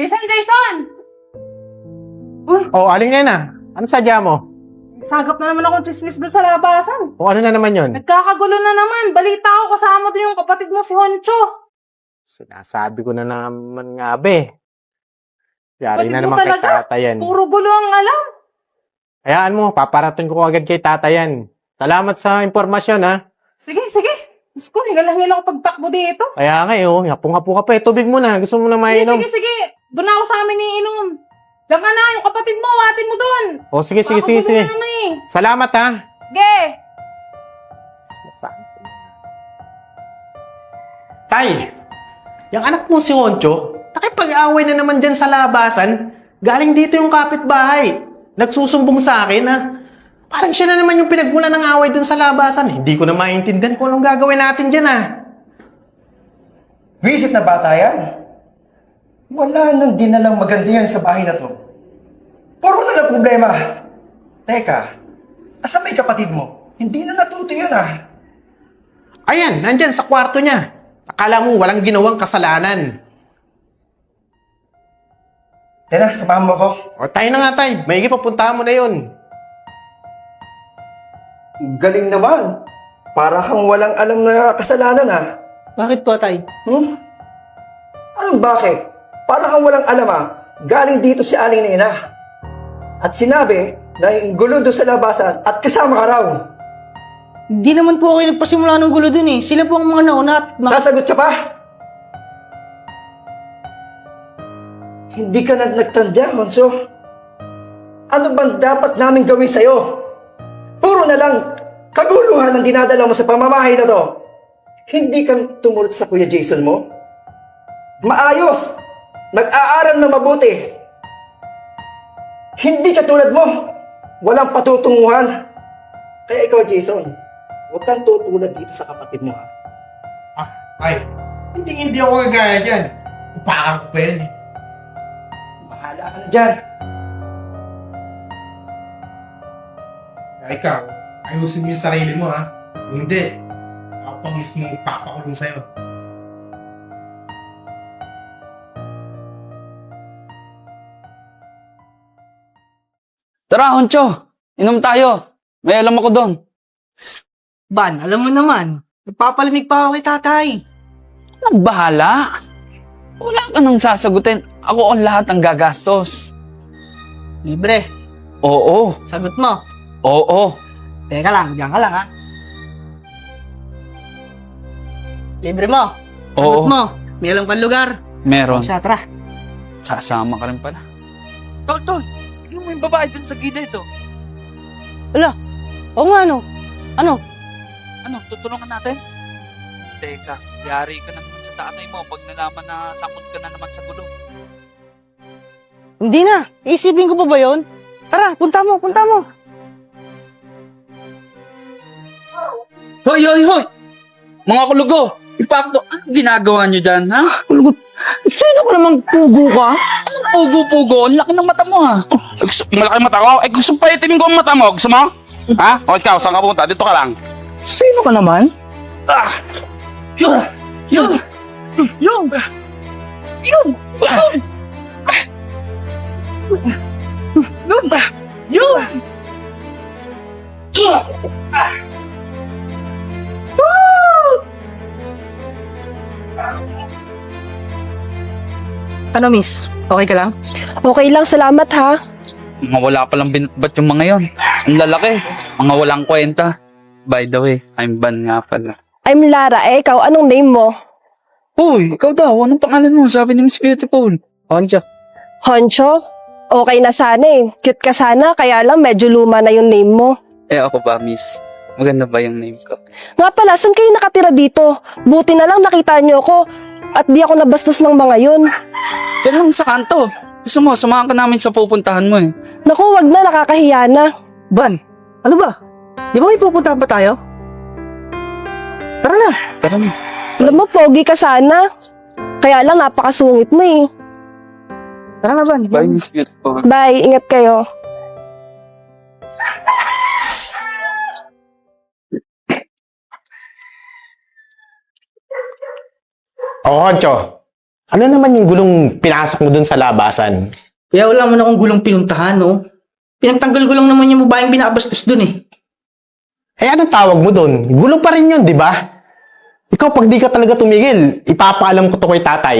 Jason, Jason! Uy, Oh, aling nena. Ano sadya mo? sagap na naman ako chismis doon sa labasan. O ano na naman yon? Nagkakagulo na naman. Balita ko kasama doon yung kapatid mo si Honcho. Sinasabi ko na naman nga, be. Yari Kapatid na mo naman kay talaga? tatayan. Puro gulo ang alam. Hayaan mo, paparating ko agad kay tatayan. Salamat sa impormasyon, ha? Sige, sige. Diyos ko, higal-hingil ako pagtakbo dito. Kaya nga, eh, oh, hapong-hapo ka pa, eh. Tubig mo na. Gusto mo na Sige, mainom? sige, sige. Doon na ako sa amin iinom. Diyan ka na, yung kapatid mo, watin mo doon. O, sige, sige, sige, sige. na naman eh. Salamat, ha? Ge! Tay, yung anak mo si Honcho, nakipag-away na naman dyan sa labasan. Galing dito yung kapitbahay. Nagsusumbong sa akin, ha? Parang siya na naman yung pinagmula ng away dun sa labasan. Hindi ko na maintindihan kung anong gagawin natin dyan, ha? Visit na bata yan. Wala nang dinalang maganda yan sa bahay na to. Puro na lang problema. Teka, asa may kapatid mo? Hindi na natuto yan ah. Ayan, nandyan sa kwarto niya. Akala mo walang ginawang kasalanan. Tena, samahan mo ako. O tayo na nga, tay. May papuntahan mo na yun. Galing naman. Para kang walang alam na kasalanan ah. Bakit po, tay? Hmm? Anong bakit? Para kang walang alam ah. Galing dito si Aling Nena. At sinabi na yung gulo doon sa labasan at kasama ka raw. Hindi naman po kayo nagpasimula ng gulo dun eh. Sila po ang mga nauna at na- Sasagot ka pa? Hindi ka na nagtandya, Honso. Ano bang dapat namin gawin sa'yo? Puro na lang kaguluhan ang dinadala mo sa pamamahay na to. Hindi ka tumulot sa Kuya Jason mo? Maayos! Nag-aaral na mabuti! Hindi ka tulad mo! Walang patutunguhan! Kaya ikaw, Jason, huwag kang tutulad dito sa kapatid mo, ha? Ah, ay. Hindi, hindi ako gagaya dyan. Upakan ko pa yan. eh. Bahala ka na dyan. Kaya ikaw, ayusin mo yung sarili mo, ha? Hindi, ako pa mismo ipapakulong sa'yo. Tara, Honcho. Inom tayo. May alam ako doon. Ban, alam mo naman. Nagpapalamig pa ako kay tatay. Anong bahala? Wala ka nang sasagutin. Ako ang lahat ng gagastos. Libre. Oo. Sagot mo. Oo. Teka lang, diyan ka lang ha. Libre mo. Sagot Oo. mo. May alam kang lugar. Meron. Siya, tara. Sasama ka rin pala. Tol, tol. Yung may babae dun sa gilid, oh. Oo nga, ano? Ano? Ano, tutulungan natin? Teka, yari ka na naman sa tatay mo pag nalaman na sakot ka na naman sa gulo. Hindi na. Isipin ko pa ba yun? Tara, punta mo, punta mo. Hoy, hoy, hoy! Mga kulugo! Ipakto, ano ginagawa nyo dyan, ha? Kulugot. Sino ka namang pugo ka? Anong pugo-pugo? Ang laki ng mata mo, ha? Gusto, malaki mata ko. Eh, gusto pa itin ko ang mata mo. Gusto mo? Ha? O ikaw, saan ka punta? Dito ka lang. Sino ka naman? Yung! Yung! Yung! Yung! Yung! Yung! Ano, miss? Okay ka lang? Okay lang, salamat ha. Mga wala palang binatbat yung mga yon. Ang lalaki. Mga walang kwenta. By the way, I'm Ban nga pala. I'm Lara. Eh, ikaw, anong name mo? Uy, ikaw daw. Anong pangalan mo? Sabi ni Miss Beautiful. Honcho. Honcho? Okay na sana eh. Cute ka sana, kaya lang medyo luma na yung name mo. Eh ako ba, Miss? Maganda ba yung name ko? Nga pala, saan kayo nakatira dito? Buti na lang nakita niyo ako at di ako nabastos ng mga yun. Diyan lang sa kanto. Gusto mo, samahan ka namin sa pupuntahan mo eh. Naku, wag na, nakakahiya na. Ban, ano ba? Di ba may pupuntahan pa tayo? Tara na. Tara na. Alam mo, pogi ka sana. Kaya lang, napakasungit mo eh. Tara na, Ban. Bye, Miss Beautiful. Bye, ingat kayo. O, Honcho. Ano naman yung gulong pinasok mo dun sa labasan? Kaya wala mo na akong gulong pinuntahan, no? Pinagtanggol ko lang naman yung babaeng binabastos dun eh. Eh, anong tawag mo dun? Gulo pa rin yun, di ba? Ikaw, pag di ka talaga tumigil, ipapaalam ko to kay tatay.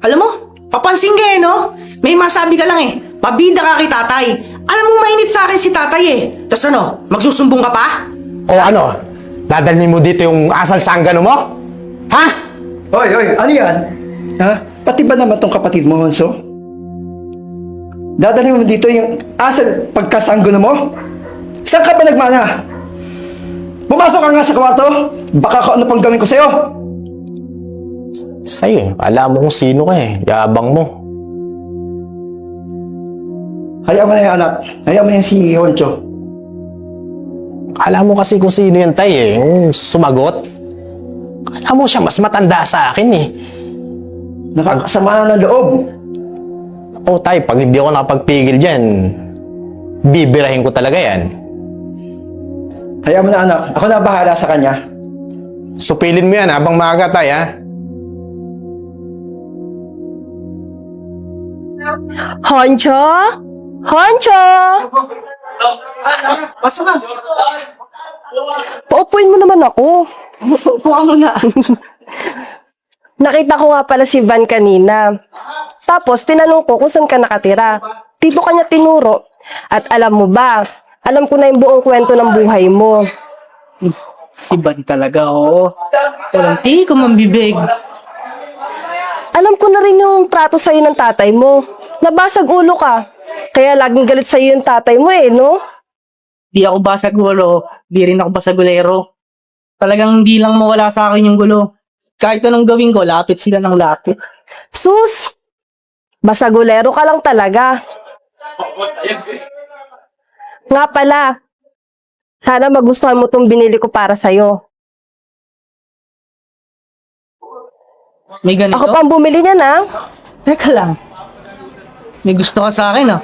Alam mo, papansin ka eh, no? May masabi ka lang eh. Pabida ka kay tatay. Alam mo, mainit sa akin si tatay eh. Tapos ano, magsusumbong ka pa? O ano, dadalhin mo dito yung asal sanggano mo? Ha? Hoy, hoy, ano yan? Ha? Pati ba naman tong kapatid mo, Honso? Dadalhin mo dito yung asal pagkasanggo mo? Saan ka ba nagmana? Pumasok ka nga sa kwarto. Baka kung ano pang gawin ko sa'yo. Sa'yo eh. Alam mo kung sino ka eh. Yabang mo. Hayaan mo na yan, anak. Hayaan mo na yan si Honcho. Alam mo kasi kung sino yan tay eh. Yung sumagot. Alam mo siya, mas matanda sa akin eh. Nakakasama na ng loob. O tay, pag hindi ako nakapagpigil dyan, bibirahin ko talaga yan. Hayaan mo na, anak. Ako na bahala sa kanya. Supilin mo yan habang maaga tay ha. Honcho? Honcho? Pasok ka. Paupuin mo naman ako. Upo ka muna. Nakita ko nga pala si Van kanina. Tapos, tinanong ko kung saan ka nakatira. Dito ka niya tinuro. At alam mo ba, alam ko na yung buong kwento ng buhay mo. Si Van talaga, oo. Walang ti ko mambibig. Alam ko na rin yung trato sa'yo ng tatay mo. Nabasag ulo ka. Kaya laging galit sa'yo yung tatay mo eh, no? Di ako basag ulo, di rin ako basagulero. Talagang hindi lang mawala sa akin yung gulo. Kahit anong gawin ko, lapit sila ng lapit. Sus! Basagulero ka lang talaga. Nga pala, sana magustuhan mo tong binili ko para sa'yo. May ganito? Ako pang bumili niyan, ha? Teka lang. May gusto ka sa akin, ah.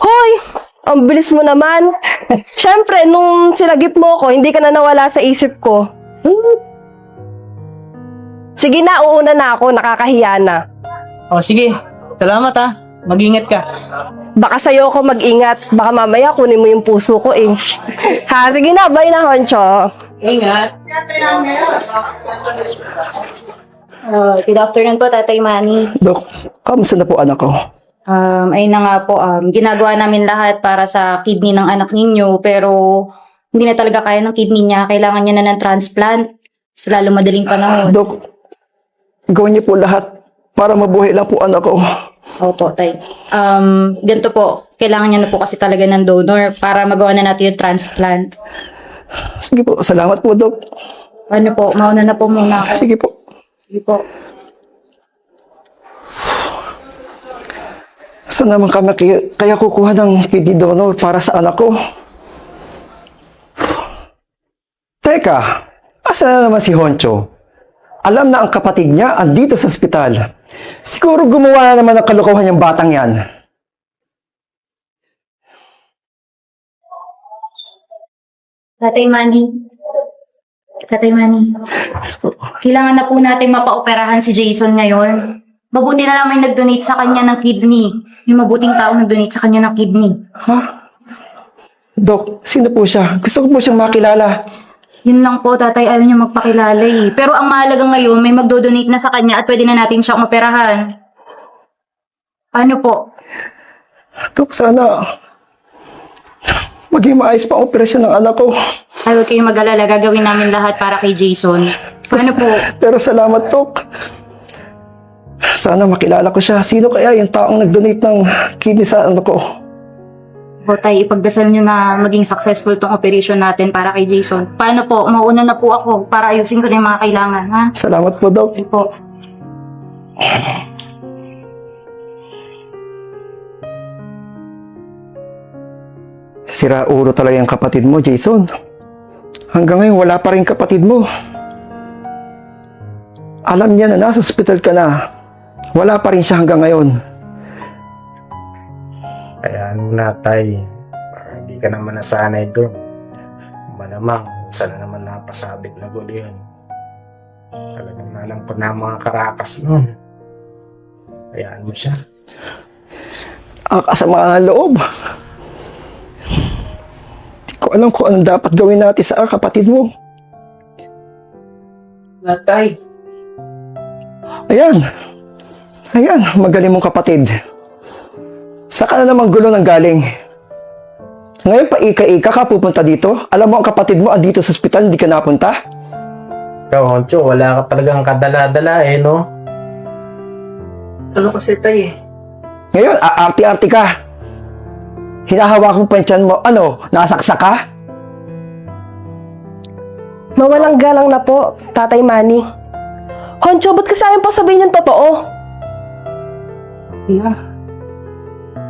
Hoy! Ang bilis mo naman. Siyempre, nung sinagip mo ko, hindi ka na nawala sa isip ko. Hmm. Sige na, uuna na ako. Nakakahiya na. O, sige. Salamat, ah. Mag-ingat ka. Baka sa'yo ako mag-ingat. Baka mamaya kunin mo yung puso ko eh. ha, sige na. Bye na, Honcho. Ingat. Uh, good afternoon po, Tatay Manny. Dok, kamusta na po anak ko? Um, ayun na nga po, um, ginagawa namin lahat para sa kidney ng anak ninyo, pero hindi na talaga kaya ng kidney niya. Kailangan niya na ng transplant sa lalo madaling panahon. Dok, gawin niyo po lahat para mabuhay lang po anak ko. Opo, Tay. Um, ganito po, kailangan niya na po kasi talaga ng donor para magawa na natin yung transplant. Sige po, salamat po, Dok. Ano po, mauna na po muna ako. Sige po. Sige po. Saan naman kami kaya, kukuha ng kidney donor para sa anak ko? Teka, asa na naman si Honcho? Alam na ang kapatid niya andito sa ospital. Siguro gumawa na naman ng kalokohan yung batang yan. Tatay Manny. Tatay Manny. Kailangan na po natin mapaoperahan si Jason ngayon. Mabuti na lang may nag-donate sa kanya ng kidney. Yung mabuting tao nag-donate sa kanya ng kidney. Dok, sino po siya? Gusto ko po siyang makilala. Yun lang po, tatay, ayaw niya magpakilala eh. Pero ang mahalaga ngayon, may magdo-donate na sa kanya at pwede na natin siyang operahan. Ano po? Dok, sana maging maayos pa ang operasyon ng anak ko. Ay, huwag kayong mag-alala. Gagawin namin lahat para kay Jason. Ano po? Pero salamat, Dok. Sana makilala ko siya. Sino kaya yung taong nag-donate ng kidney sa ano ko? Po, tay, ipagdasal niyo na maging successful tong operation natin para kay Jason. Paano po? Mauna na po ako para ayusin ko na yung mga kailangan, ha? Salamat po, Dok. Sige po. Sira ulo talaga yung kapatid mo, Jason. Hanggang ngayon, wala pa rin kapatid mo. Alam niya na nasa hospital ka na. Wala pa rin siya hanggang ngayon. Kaya ano na tay, para hindi ka naman nasanay doon. Malamang, saan na naman napasabit na gulo yun. Talagang nalampag na mga karakas noon. Hayaan mo siya. Ang kasama ng loob. Hindi ko alam kung anong dapat gawin natin sa kapatid mo. Tatay. Ayan. Ayan, magaling mong kapatid. Saka na namang gulo ng galing. Ngayon pa ika-ika ka pupunta dito? Alam mo ang kapatid mo andito sa ospital, hindi ka napunta? Ikaw, Honcho, wala ka talagang kadala-dala eh, no? Ano kasi tay eh? Ngayon, aarti-arti ka. Hinahawak mo pa yung tiyan mo. Ano, nasaksak ka? Mawalang galang na po, Tatay Manny. Honcho, ba't kasi ayaw pa sabihin yung totoo?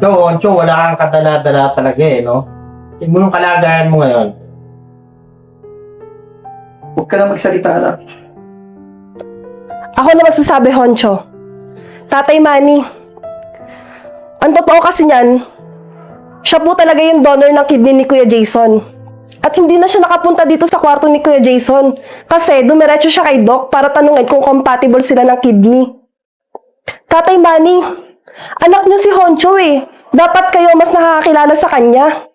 Ikaw, Honcho, wala kang kadala-dala talaga eh, no? Tingnan mo yung kalagayan mo ngayon. Huwag ka na magsalita na. Ako na magsasabi, Honcho. Tatay Manny, ang totoo kasi niyan, siya po talaga yung donor ng kidney ni Kuya Jason. At hindi na siya nakapunta dito sa kwarto ni Kuya Jason kasi dumiretso siya kay Doc para tanungin kung compatible sila ng kidney. Tatay Manny, anak niyo si Honcho eh. Dapat kayo mas nakakakilala sa kanya.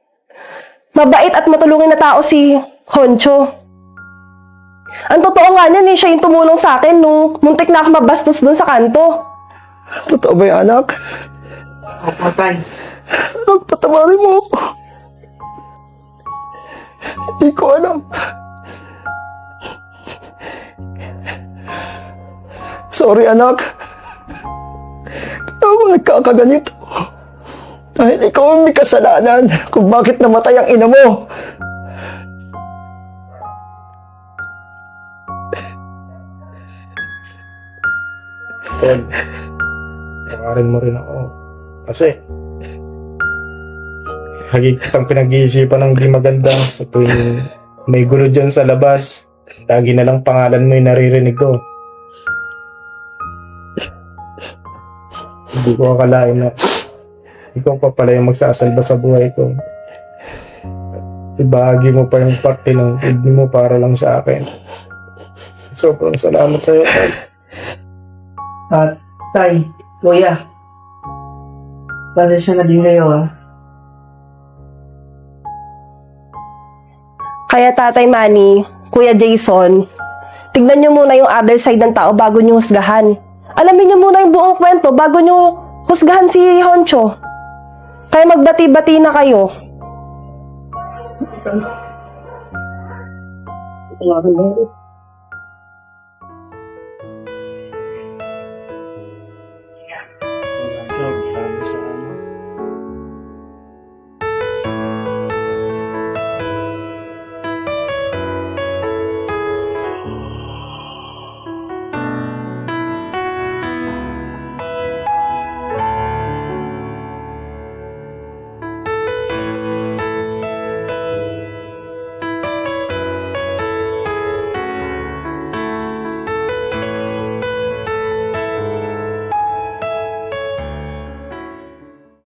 Mabait at matulungin na tao si Honcho. Ang totoo nga niyan eh, siya yung tumulong sa akin nung muntik na ako mabastos doon sa kanto. Totoo ba yung anak? Opo, tay. Anak, patawarin mo. ako. Hindi ko alam. Sorry, anak. Mo nagkakaganito. Dahil ikaw ang may kasalanan kung bakit namatay ang ina mo. Tol, tawarin mo rin ako. Kasi, lagi kitang pinag-iisipan ng di maganda sa tuwing may gulo dyan sa labas. Lagi na lang pangalan mo yung naririnig ko. Hindi ko akalain na ikaw pa pala yung magsasalba sa buhay ko. At ibahagi mo pa yung parte ng kidney mo para lang sa akin. Sobrang salamat sa'yo, Tol. Ah, tay. Kuya. Pasensya na din kayo ah. Kaya Tatay Manny, Kuya Jason, tignan niyo muna yung other side ng tao bago niyo husgahan. Alamin niyo muna yung buong kwento bago niyo husgahan si Honcho. Kaya magbati-bati na kayo. Ka na.